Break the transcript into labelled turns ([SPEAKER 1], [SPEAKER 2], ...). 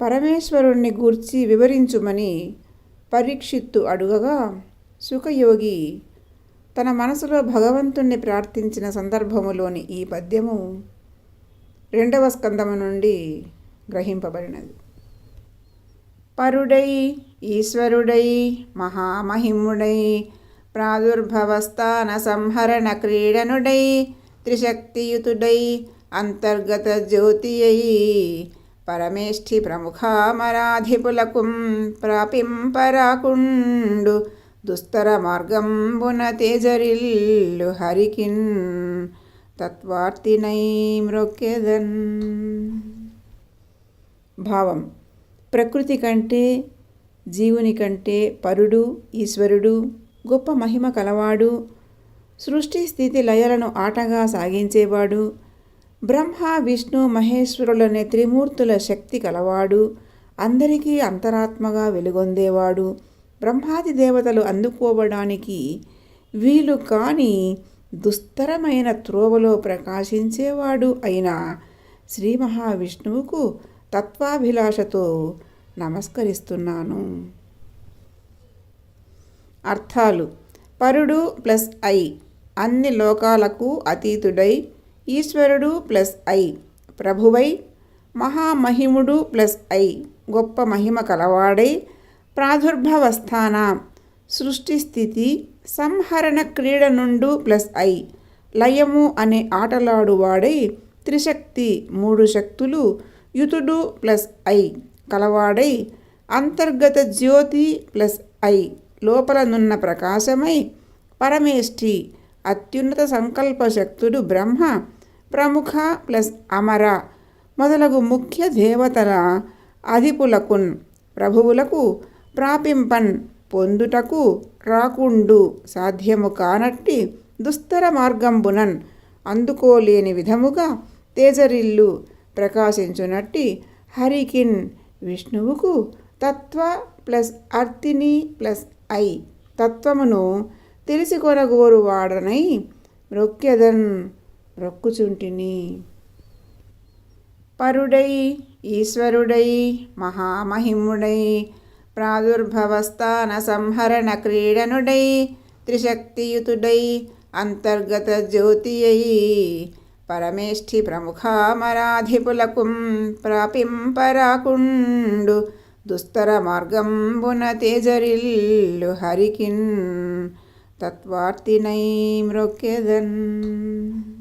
[SPEAKER 1] పరమేశ్వరుణ్ణి గూర్చి వివరించుమని పరీక్షిత్తు అడుగగా సుఖయోగి తన మనసులో భగవంతుణ్ణి ప్రార్థించిన సందర్భములోని ఈ పద్యము రెండవ స్కందము నుండి గ్రహింపబడినది. పరుడై ఈశ్వరుడై మహామహిముడై ప్రాదుర్భవస్థాన సంహరణ క్రీడనుడై త్రిశక్తియుతుడై అంతర్గత జ్యోతి అయి పరమేష్ఠి ప్రముఖామరాధిపులకు ప్రాపింపరాకుండు దుస్తర మార్గంబున తేజరిల్లు హరికిన్ తత్వార్తినై మ్రొక్కెదన్ భావం ప్రకృతి కంటే జీవుని కంటే పరుడు ఈశ్వరుడు గొప్ప మహిమ కలవాడు సృష్టి స్థితి లయలను ఆటగా సాగించేవాడు బ్రహ్మ విష్ణు మహేశ్వరులనే త్రిమూర్తుల శక్తి కలవాడు అందరికీ అంతరాత్మగా వెలుగొందేవాడు. బ్రహ్మాది దేవతలు అందుకోవడానికి వీలు కాని దుస్తరమైన త్రోవలో ప్రకాశించేవాడు అయిన శ్రీ మహావిష్ణువుకు తత్వాభిలాషతో నమస్కరిస్తున్నాను. అర్థాలు. పరుడు ప్లస్ ఐ. అన్ని లోకాలకు అతీతుడై ఈశ్వరుడు ప్లస్ ఐ ప్రభువై మహామహిముడు ప్లస్ ఐ గొప్ప మహిమ కలవాడై ప్రాదుర్భవస్థాన సృష్టి స్థితి సంహరణ క్రీడ నుండు ప్లస్ ఐ లయము అనే ఆటలాడువాడై త్రిశక్తి మూడు శక్తులు యుతుడు ప్లస్ ఐ కలవాడై అంతర్గత జ్యోతి ప్లస్ ఐ లోపలనున్న ప్రకాశమై పరమేష్ఠి అత్యున్నత సంకల్ప శక్తుడు బ్రహ్మ ప్రముఖ ప్లస్ అమర మొదలగు ముఖ్య దేవతల అధిపులకున్ ప్రభువులకు ప్రాపింపన్ పొందుటకు రాకుండు సాధ్యము కానట్టి దుస్తర మార్గంబునన్ అందుకోలేని విధముగా తేజరిల్లు ప్రకాశించునట్టి హరికిన్ విష్ణువుకు తత్వ ప్లస్ అర్తిని ప్లస్ ఐ తత్వమును తెలిసి కొనగోరు వాడనై రొక్కెదన్ రొక్కుచుంటిని. పరుడై ఈశ్వరుడై మహామహిముడై ప్రాదుర్భవస్థాన సంహరణ క్రీడనుడై త్రిశక్తియుతుడై అంతర్గత జ్యోతి అయి పరమేష్ఠి ప్రముఖామరాధిపులకు ప్రాపింపరాకుండు దుస్తర మార్గంబున తేజరిల్లు హరికిన్ తత్వార్తినై మ్రొక్కెదన్.